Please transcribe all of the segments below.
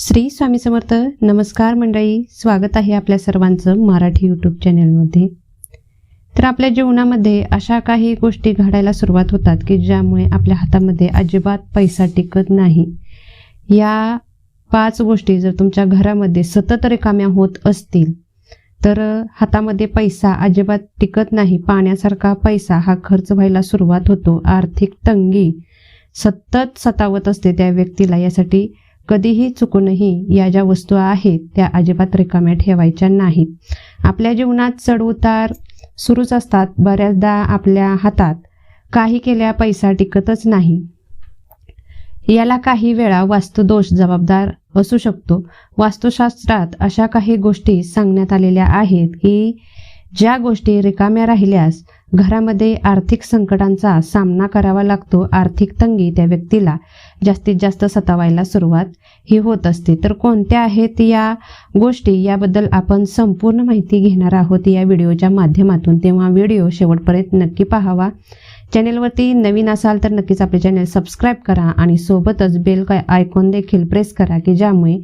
श्री स्वामी समर्थ नमस्कार मंडळी. स्वागत आहे आपल्या सर्वांचं मराठी यूट्यूब चॅनलमध्ये तर आपल्या जीवनामध्ये अशा काही गोष्टी घडायला सुरुवात होतात की ज्यामुळे आपल्या हातामध्ये अजिबात पैसा टिकत नाही. या पाच गोष्टी जर तुमच्या घरामध्ये सतत रिकाम्या होत असतील तर हातामध्ये पैसा अजिबात टिकत नाही. पाण्यासारखा पैसा हा खर्च व्हायला सुरुवात होतो. आर्थिक तंगी सतत सतावत असते त्या व्यक्तीला. यासाठी कधीही चुकूनही या ज्या वस्तू आहेत त्या अजिबात रिकाम्या ठेवायच्या नाहीत. आपल्या जीवनात चढउतार सुरूच असतात बऱ्याचदा आपल्या हातात. काही केल्या पैसा टिकतच नाही. याला काही वेळा वास्तुदोष जबाबदार असू शकतो. वास्तुशास्त्रात अशा काही गोष्टी सांगण्यात आलेल्या आहेत की ज्या गोष्टी रिकाम्या राहिल्यास घरामध्ये आर्थिक संकटांचा सामना करावा लागतो. आर्थिक तंगी त्या व्यक्तीला जास्तीत जास्त सतावायला सुरुवात ही होत असते. तर कोणत्या आहेत या गोष्टी याबद्दल आपण संपूर्ण माहिती घेणार आहोत या व्हिडिओच्या माध्यमातून. तेव्हा व्हिडिओ शेवटपर्यंत नक्की पाहावा. चॅनेलवरती नवीन असाल तर नक्कीच आपले चॅनेल सबस्क्राईब करा आणि सोबतच बेल काय आयकॉन देखील प्रेस करा की ज्यामुळे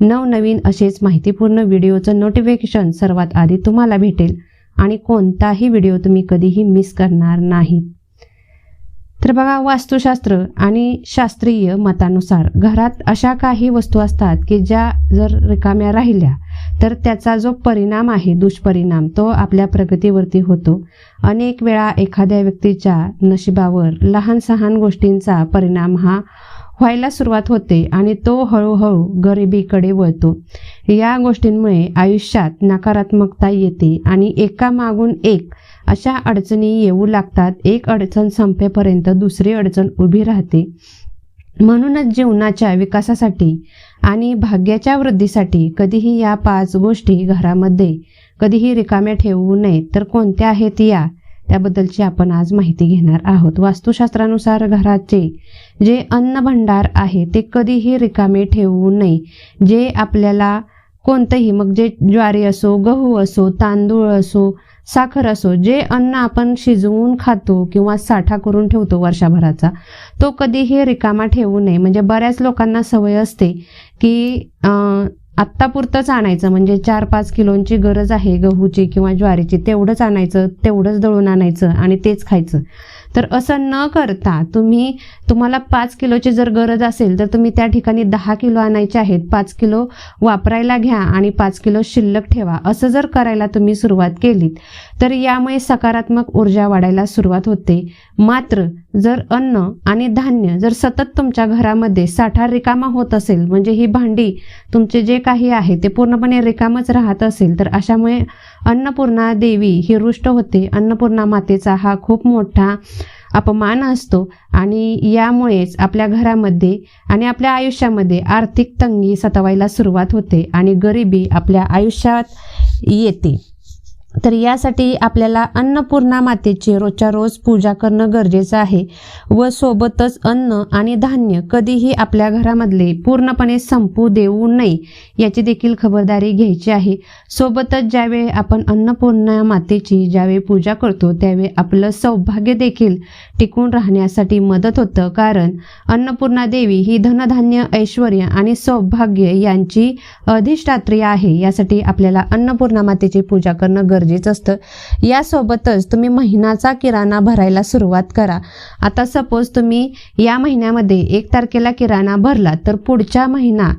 नवनवीन असेच माहितीपूर्ण व्हिडिओचं नोटिफिकेशन सर्वात आधी तुम्हाला भेटेल. आणि कोणताही व्हिडिओ तुम्ही कधीही मिस करणार नाही. तर बघा वास्तुशास्त्र आणि शास्त्रीय मतानुसार घरात अशा काही वस्तू असतात की ज्या जर रिकाम्या राहिल्या तर त्याचा जो परिणाम आहे दुष्परिणाम तो आपल्या प्रगतीवरती होतो. अनेक वेळा एखाद्या व्यक्तीच्या नशिबावर लहान सहान गोष्टींचा परिणाम हा व्हायला सुरुवात होते आणि तो हळूहळू गरिबीकडे वळतो. या गोष्टींमुळे आयुष्यात नकारात्मकता येते आणि एका मागून एक अशा अडचणी येऊ लागतात. एक अडचण संपेपर्यंत दुसरी अडचण उभी राहते. म्हणूनच जीवनाच्या विकासासाठी आणि भाग्याच्या वृद्धीसाठी कधीही या पाच गोष्टी घरामध्ये कधीही रिकाम्या ठेवू नयेत. तर कोणत्या आहेत या? त्याबद्दलची आपण आज माहिती घेणार आहोत. वास्तुशास्त्रानुसार घराचे जे अन्न भंडार आहे ते कधीही रिकामे ठेवू नये. जे आपल्याला कोणतंही मग जे ज्वारी असो गहू असो तांदूळ असो साखर असो जे अन्न आपण शिजवून खातो किंवा साठा करून ठेवतो वर्षभराचा तो कधीही रिकामा ठेवू नये. म्हणजे बऱ्याच लोकांना सवय असते की आत्तापुरतंच आणायचं म्हणजे चार पाच किलोंची गरज आहे गहूची किंवा ज्वारीची तेवढंच आणायचं तेवढंच दळून आणायचं आणि तेच खायचं. तर असं न करता तुम्ही तुम्हाला पाच किलोची जर गरज असेल तर तुम्ही त्या ठिकाणी दहा किलो आणायचे आहेत पाच किलो वापरायला घ्या आणि पाच किलो शिल्लक ठेवा. असं जर करायला तुम्ही सुरुवात केलीत तर यामुळे सकारात्मक ऊर्जा वाढायला सुरुवात होते. मात्र जर अन्न आणि धान्य जर सतत तुमच्या घरामध्ये साठा रिकामा होत असेल म्हणजे ही भांडी तुमचे जे काही आहे ते पूर्णपणे रिकामच राहत असेल तर अशामुळे अन्नपूर्णा देवी ही रुष्ट होते. अन्नपूर्णा मातेचा हा खूप मोठा अपमान असतो आणि यामुळेच आपल्या घरामध्ये आणि आपल्या आयुष्यामध्ये आर्थिक तंगी सतवायला सुरुवात होते आणि गरिबी आपल्या आयुष्यात येते. तर यासाठी आपल्याला अन्नपूर्णा मातेची रोजच्या रोज पूजा करणं गरजेचं आहे व सोबतच अन्न आणि धान्य कधीही आपल्या घरामधले पूर्णपणे संपू देऊ नये याची देखील खबरदारी घ्यायची आहे. सोबतच ज्यावेळी आपण अन्नपूर्णा मातेची ज्यावेळी पूजा करतो त्यावेळी आपलं सौभाग्य देखील टिकून राहण्यासाठी मदत होतं. कारण अन्नपूर्णा देवी ही धनधान्य ऐश्वर आणि सौभाग्य यांची अधिष्ठात्री आहे. यासाठी आपल्याला अन्नपूर्णा मातेची पूजा करणं गरजेचं गरजेचं असतं. यासोबतच तुम्ही महिन्याचा किराणा भरायला सुरुवात करा. आता सपोज तुम्ही या महिन्यामध्ये एक तारखेला किराणा भरला तर पुढच्या महिना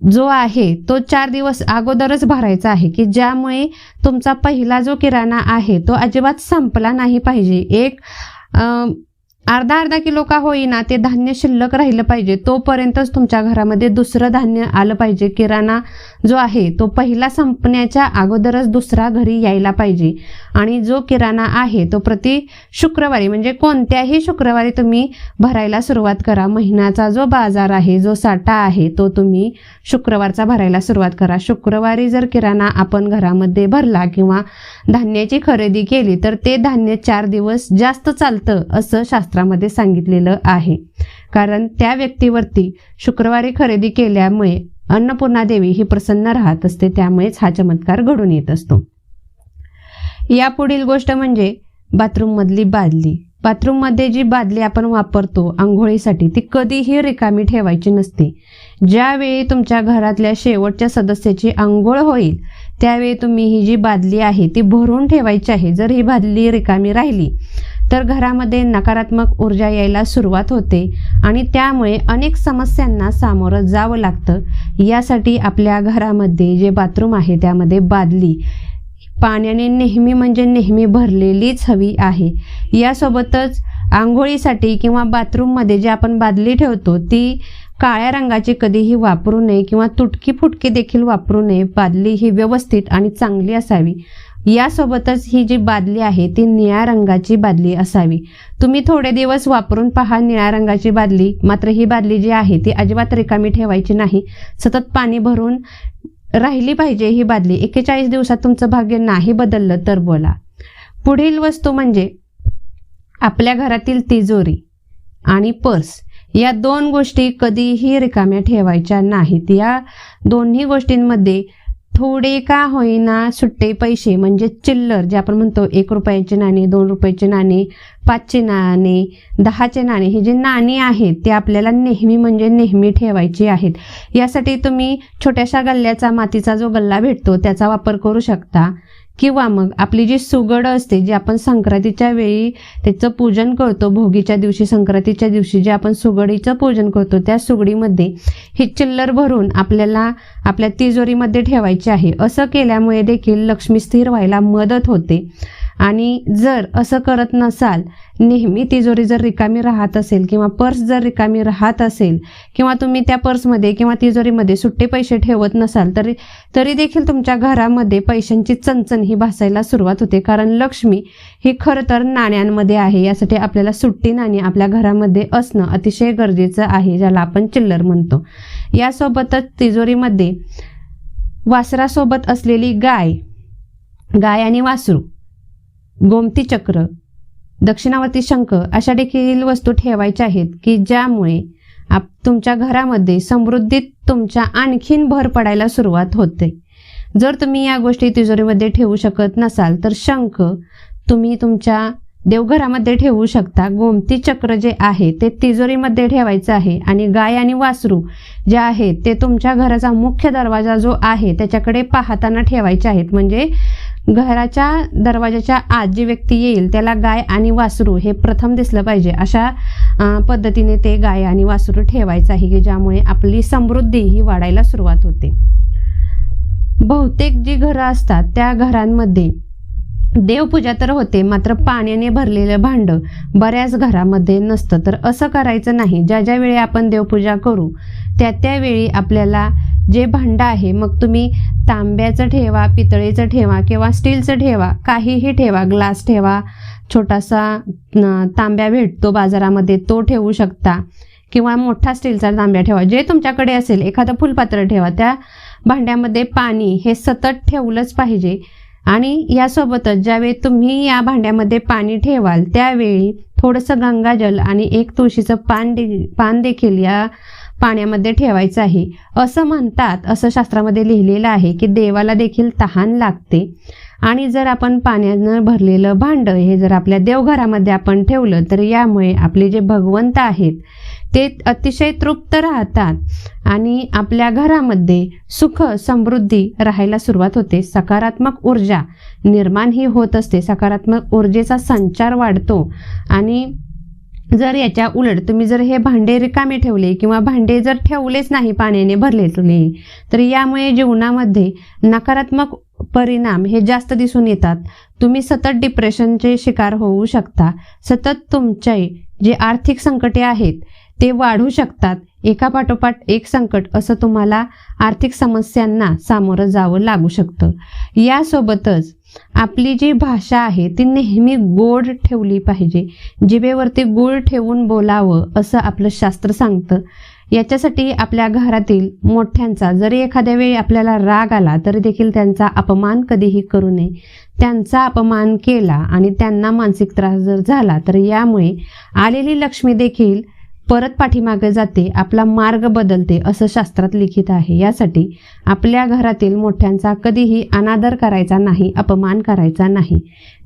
जो आहे तो चार दिवस अगोदरच भरायचा आहे की ज्यामुळे तुमचा पहिला जो किराणा आहे तो अजिबात संपला नाही पाहिजे. एक अर्धा अर्धा किलो का होईना ते धान्य शिल्लक राहिलं पाहिजे. तोपर्यंतच तुमच्या घरामध्ये दुसरं धान्य आलं पाहिजे. किराणा जो आहे तो पहिला संपण्याच्या अगोदरच दुसरा घरी यायला पाहिजे. आणि जो किराणा आहे तो प्रति शुक्रवारी म्हणजे कोणत्याही शुक्रवारी तुम्ही भरायला सुरुवात करा. महिन्याचा जो बाजार आहे जो साठा आहे तो तुम्ही शुक्रवारचा भरायला सुरुवात करा. शुक्रवारी जर किराणा आपण घरामध्ये भरला किंवा धान्याची खरेदी केली तर ते धान्य चार दिवस जास्त चालतं असं शास्त्र शास्त्रामध्ये सांगितलेलं आहे. कारण त्या व्यक्तीवरती शुक्रवारी खरेदी केल्यामुळे अन्नपूर्णा देवी ही प्रसन्न राहत असते त्यामुळेच हा चमत्कार घडून येत असतो. यापुढील गोष्ट म्हणजे बाथरूममधली बादली. बाथरूममध्ये जी बादली आपण वापरतो आंघोळीसाठी ती कधीही रिकामी ठेवायची नसते. ज्यावेळी तुमच्या घरातल्या शेवटच्या सदस्याची आंघोळ होईल त्यावेळी तुम्ही ही जी बादली आहे ती भरून ठेवायची आहे. जर ही बादली रिकामी राहिली तर घरामध्ये नकारात्मक ऊर्जा यायला सुरुवात होते आणि त्यामुळे अनेक समस्यांना सामोरं जावं लागतं. यासाठी आपल्या घरामध्ये जे बाथरूम आहे त्यामध्ये बादली पाण्याने नेहमी म्हणजे नेहमी भरलेलीच हवी आहे. यासोबतच आंघोळीसाठी किंवा बाथरूममध्ये जे आपण बादली ठेवतो ती काळ्या रंगाची कधीही वापरू नये किंवा तुटकी फुटकी देखील वापरू नये. बादली ही व्यवस्थित आणि चांगली असावी. यासोबतच ही जी बादली आहे ती निळ्या रंगाची बादली असावी. तुम्ही थोडे दिवस वापरून पहा निळ्या रंगाची बादली. मात्र ही बादली जी आहे ती अजिबात रिकामी ठेवायची नाही. सतत पाणी भरून राहिली पाहिजे ही बादली. एक्केचाळीस दिवसात तुमचं भाग्य नाही बदललं तर बोला. पुढील वस्तू म्हणजे आपल्या घरातील तिजोरी आणि पर्स. या दोन गोष्टी कधीही रिकाम्या ठेवायच्या नाहीत. या दोन्ही गोष्टींमध्ये थोडे का होईना सुट्टे पैसे म्हणजे चिल्लर जे आपण म्हणतो एक रुपयाचे नाणे दोन रुपयाचे नाणे पाचशे नाणे दहाचे नाणे हे जे नाणी आहेत ते आपल्याला नेहमी म्हणजे नेहमी ठेवायची आहेत. यासाठी तुम्ही छोट्याशा गल्ल्याचा मातीचा जो गल्ला भेटतो त्याचा वापर करू शकता. किंवा मग आपली जी सुगड असते जी आपण संक्रांतीच्या वेळी त्याचं पूजन करतो भोगीच्या दिवशी संक्रांतीच्या दिवशी जे आपण सुगडीचं पूजन करतो त्या सुगडीमध्ये ही चिल्लर भरून आपल्याला आपल्या तिजोरीमध्ये ठेवायची आहे. असं केल्यामुळे देखील लक्ष्मी स्थिर व्हायला मदत होते. आणि जर असं करत नसाल नेहमी तिजोरी जर रिकामी राहत असेल किंवा पर्स जर रिकामी राहत असेल किंवा तुम्ही त्या पर्समध्ये किंवा तिजोरीमध्ये सुट्टे पैसे ठेवत नसाल तरी तरी देखील तुमच्या घरामध्ये पैशांची चणचण ही भासायला सुरुवात होते. कारण लक्ष्मी ही खरं तर नाण्यांमध्ये आहे यासाठी आपल्याला सुट्टी नाणी आपल्या घरामध्ये असणं अतिशय गरजेचं आहे ज्याला आपण चिल्लर म्हणतो. यासोबतच तिजोरीमध्ये वासरासोबत असलेली गाय गाय आणि वासरू गोमती चक्र दक्षिणावर्ती शंख अशा देखील वस्तू ठेवायच्या आहेत की ज्यामुळे आप तुमच्या घरामध्ये समृद्धीत तुमच्या आणखीन भर पडायला सुरुवात होते. जर तुम्ही या गोष्टी तिजोरीमध्ये ठेवू शकत नसाल तर शंख तुम्ही तुमच्या देवघरामध्ये ठेवू शकता. गोमती चक्र जे आहे ते तिजोरीमध्ये ठेवायचं आहे आणि गाय आणि वासरू जे आहेत ते तुमच्या घराचा मुख्य दरवाजा जो आहे त्याच्याकडे पाहताना ठेवायचे आहेत. म्हणजे घराच्या दरवाजाच्या आत जी व्यक्ती येईल त्याला गाय आणि वासरू हे प्रथम दिसलं पाहिजे. अशा पद्धतीने ते गाय आणि वासरू ठेवायचं आहे की ज्यामुळे आपली समृद्धी ही वाढायला सुरुवात होते. बहुतेक जी घरं असतात त्या घरांमध्ये देवपूजा तर होते मात्र पाण्याने भरलेलं भांड बऱ्याच घरामध्ये नसतं. तर असं करायचं नाही. ज्या ज्या वेळी आपण देवपूजा करू त्या त्यावेळी आपल्याला जे भांड आहे मग तुम्ही तांब्याचं ठेवा पितळेचं ठेवा किंवा स्टीलचं ठेवा काहीही ठेवा ग्लास ठेवा छोटासा तांब्या भेटतो बाजारामध्ये तो ठेवू शकता. किंवा मोठा स्टीलचा तांब्या ठेवा जे तुमच्याकडे असेल एखादं फुलपात्र ठेवा. त्या भांड्यामध्ये पाणी हे सतत ठेवलंच पाहिजे. आणि यासोबतच ज्यावेळी तुम्ही या भांड्यामध्ये पाणी ठेवाल त्यावेळी थोडंसं गंगाजल आणि एक तुळशीचं पान दे पान देखील या पाण्यामध्ये ठेवायचं आहे. असं म्हणतात असं शास्त्रामध्ये लिहिलेलं आहे की देवाला देखील तहान लागते. आणि जर आपण पाण्यानं भरलेलं भांडं हे जर आपल्या देवघरामध्ये आपण ठेवलं तर यामुळे आपले जे भगवंत आहेत ते अतिशय तृप्त राहतात. आणि आपल्या घरामध्ये सुख समृद्धी राहायला सुरुवात होते. सकारात्मक ऊर्जा निर्माण ही होत असते. सकारात्मक ऊर्जेचा संचार वाढतो. आणि जर याच्या उलट तुम्ही जर हे भांडे रिकामे ठेवले किंवा भांडे जर ठेवलेच नाही पाण्याने भरले तुले तर यामुळे जीवनामध्ये नकारात्मक परिणाम हे जास्त दिसून येतात. तुम्ही सतत डिप्रेशनचे शिकार होऊ शकता. सतत तुमचे जे आर्थिक संकटे आहेत ते वाढू शकतात. एका पाठोपाठ एक संकट असं तुम्हाला आर्थिक समस्यांना सामोरं जावं लागू शकतं. यासोबतच आपली जी भाषा आहे ती नेहमी गोड ठेवली पाहिजे. जिभेवरती गुळ ठेवून बोलावं असं आपलं शास्त्र सांगतं. याच्यासाठी आपल्या घरातील मोठ्यांचा जरी एखाद्या वेळी आपल्याला राग आला तरी देखील त्यांचा अपमान कधीही करू नये. त्यांचा अपमान केला आणि त्यांना मानसिक त्रास जर झाला तर यामुळे आलेली लक्ष्मी देखील परत पाठीमागे जाते आपला मार्ग बदलते असं शास्त्रात लिखित आहे. यासाठी आपल्या घरातील मोठ्यांचा कधीही अनादर करायचा नाही अपमान करायचा नाही.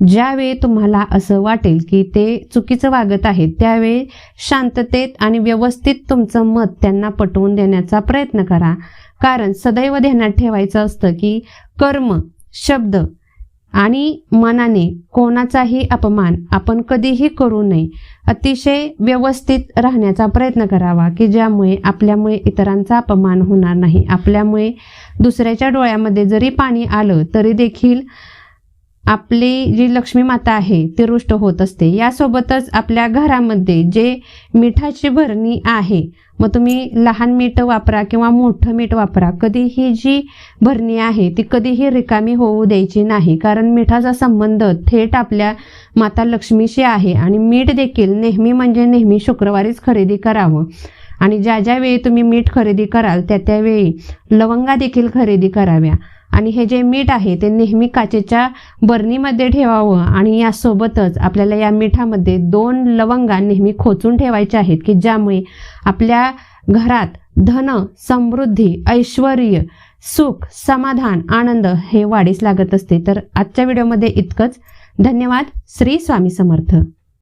ज्यावेळी तुम्हाला असं वाटेल की ते चुकीचं वागत आहेत त्यावेळी शांततेत आणि व्यवस्थित तुमचं मत त्यांना पटवून देण्याचा प्रयत्न करा. कारण सदैव ध्यानात ठेवायचं असतं की कर्म शब्द आणि मनाने कोणाचाही अपमान आपण कधीही करू नये. अतिशय व्यवस्थित राहण्याचा प्रयत्न करावा की ज्यामुळे आपल्यामुळे इतरांचा अपमान होणार नाही. आपल्यामुळे दुसऱ्याच्या डोळ्यामध्ये जरी पाणी आलं तरी देखील आपली जी लक्ष्मी माता आहे ती रुष्ट होत असते. यासोबतच आपल्या घरामध्ये जे मिठाची भरणी आहे मग तुम्ही लहान मीठ वापरा किंवा मोठं मीठ वापरा कधीही जी भरणी आहे ती कधीही रिकामी होऊ द्यायची नाही. कारण मिठाचा संबंध थेट आपल्या माता लक्ष्मीशी आहे आणि मीठ देखील नेहमी म्हणजे नेहमी शुक्रवारीच खरेदी करावं. आणि ज्या ज्या वेळी तुम्ही मीठ खरेदी कराल त्या त्यावेळी लवंगा देखील खरेदी कराव्या. आणि हे जे मीठ आहे ते नेहमी काचेच्या बरणीमध्ये ठेवावं आणि यासोबतच आपल्याला या मिठामध्ये दोन लवंगा नेहमी खोचून ठेवायचे आहेत की ज्यामुळे आपल्या घरात धन समृद्धी ऐश्वर सुख समाधान आनंद हे वाढीस लागत असते. तर आजच्या व्हिडिओमध्ये इतकंच. धन्यवाद. श्री स्वामी समर्थ.